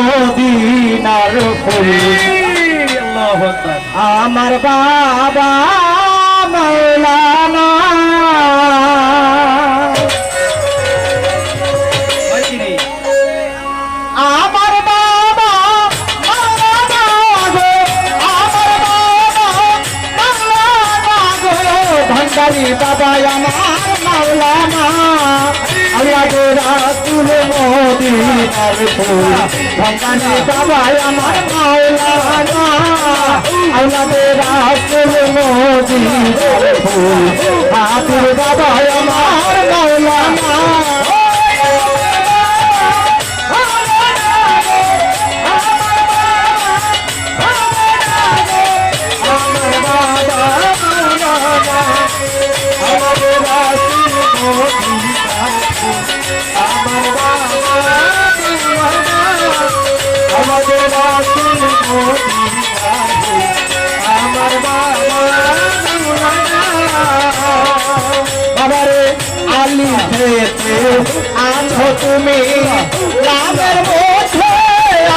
মদিনার ফুল আমার বাবা মৌলানা বাবা আমার বাবা মৌলানা গো। ভণ্ডারি আল্লাহ ফুল ভণ্ডারি বাবা আমার মাওলানা আমাদের রাসুল মদিনার আছো তুমি রামের মধ্যে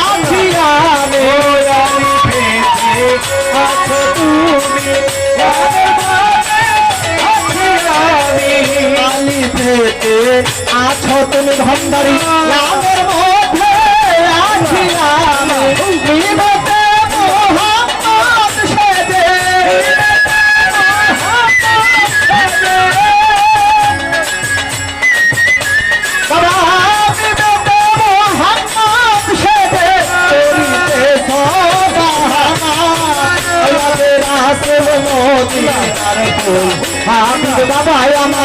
আছি আমি আছো তুমি আছি তুমি ভণ্ডারি লাভের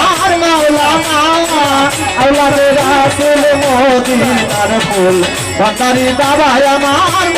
আমার মাওলানা। আমার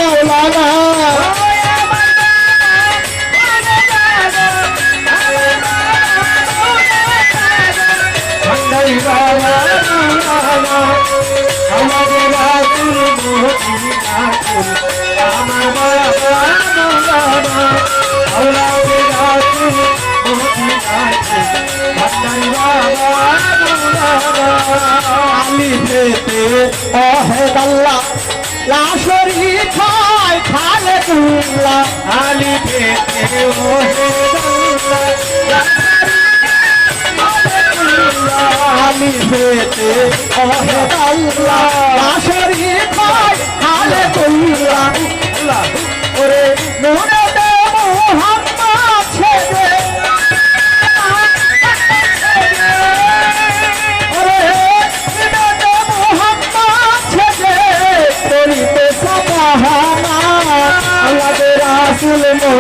আলি পেতে অহেদ আল্লাহ লাশরি খায় খালে তুল্লা আলি পেতে অহেদ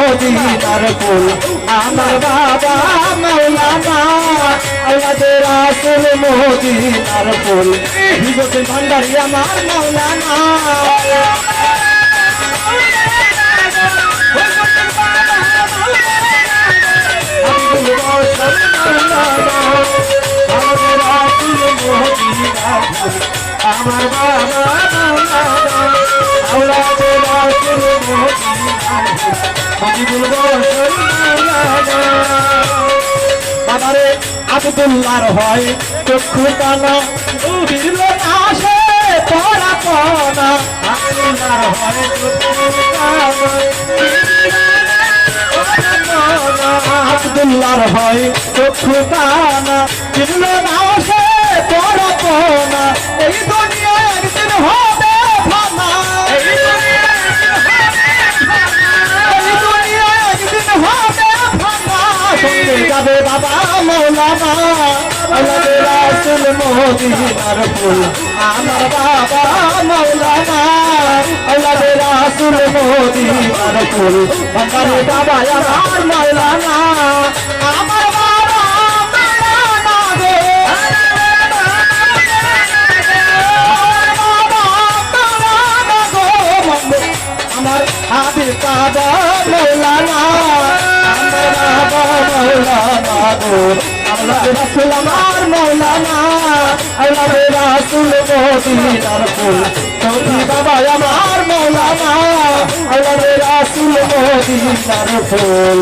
মদিনার ফুল আমার বাবা মৌলানা আমাদের রাসূল মদিনার ফুল বিগত ভান্ডারি আমার মাওলানা বাবারে আবদুল্লাহর হয় চক্ষু কানা বিরল আসে পড়া কনা আবদুল্লার হয় আবদুল্লাহর হয় চক্ষু কানা আসে মদিনার ফুল আমার বাবা মৌলানা আল্লাহর রাসূল মদিনার ফুল আমার বাবা আমার মৌলানা, আমার আমার হাবিব বাবা মৌলানা, আমার বাবা মৌলানা গো আল্লাহ রাসূল আমার মৌলানা আল্লাহ রাসূল মদিনার ফুল। সৌদি বাবা আমার মৌলানা আল্লাহ রাসূল মদিনার ফুল।